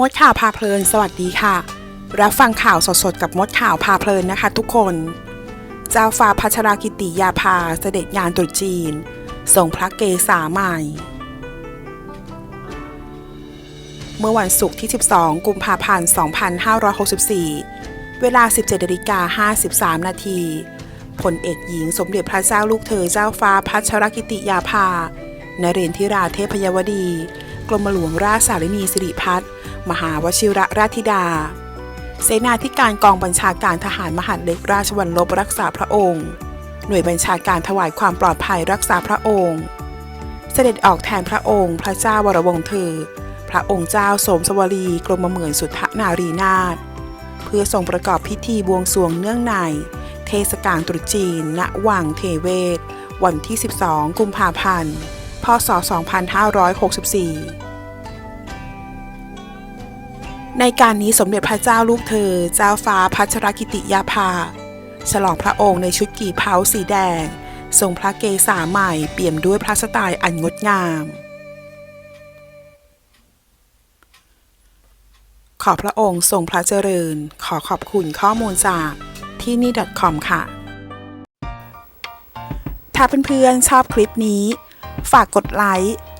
มดข่าวพาเพลิน สวัสดีค่ะ รับฟังข่าวสดๆ กับมดข่าวพาเพลินนะคะ ทุกคน เจ้าฟ้าพัชรากิติยาภาเสด็จงานตรุษจีน ส่งพระเกศาใหม่ เมื่อวันศุกร์ที่ 12 กุมภาพันธ์ 2564 เวลา 17นาฬิกา53 นาทีพลเอกหญิงสมเด็จพระเจ้าลูกเธอเจ้าฟ้าพัชรกิติยาภานเรนทิราเทพยวดี กรมหลวงราชสารินีสิริพัฒน์ มหาวชิระราชธิดา เสนาธิการกองบัญชาการทหารมหาดเล็กราชวัลลบรักษาพระองค์ หน่วยบัญชาการถวายความปลอดภัยรักษาพระองค์ เสด็จออกแทนพระองค์ พระเจ้าวรวงศ์เธอ พระองค์เจ้าสมสวรีกรมเหมือนสุทธนารีนาถเพื่อทรงประกอบพิธีบวงสรวงเนื่องใน เทศกาลตรุษจีน ณ วังเทเวศ วันที่ 12 กุมภาพันธ์ พศ 2564 ในการนี้สมเด็จพระเจ้าลูกเธอ เจ้าฟ้าพัชรกิติยาภา ฉลองพระองค์ในชุดกี่เผาสีแดง ทรงพระเกศาใหม่เปี่ยมด้วยพระสไตล์อันงดงาม ขอพระองค์ทรงพระเจริญ ขอขอบคุณข้อมูลจากที่นี่ .com ค่ะ ถ้าเพื่อนๆชอบคลิปนี้ ฝากกดไลค์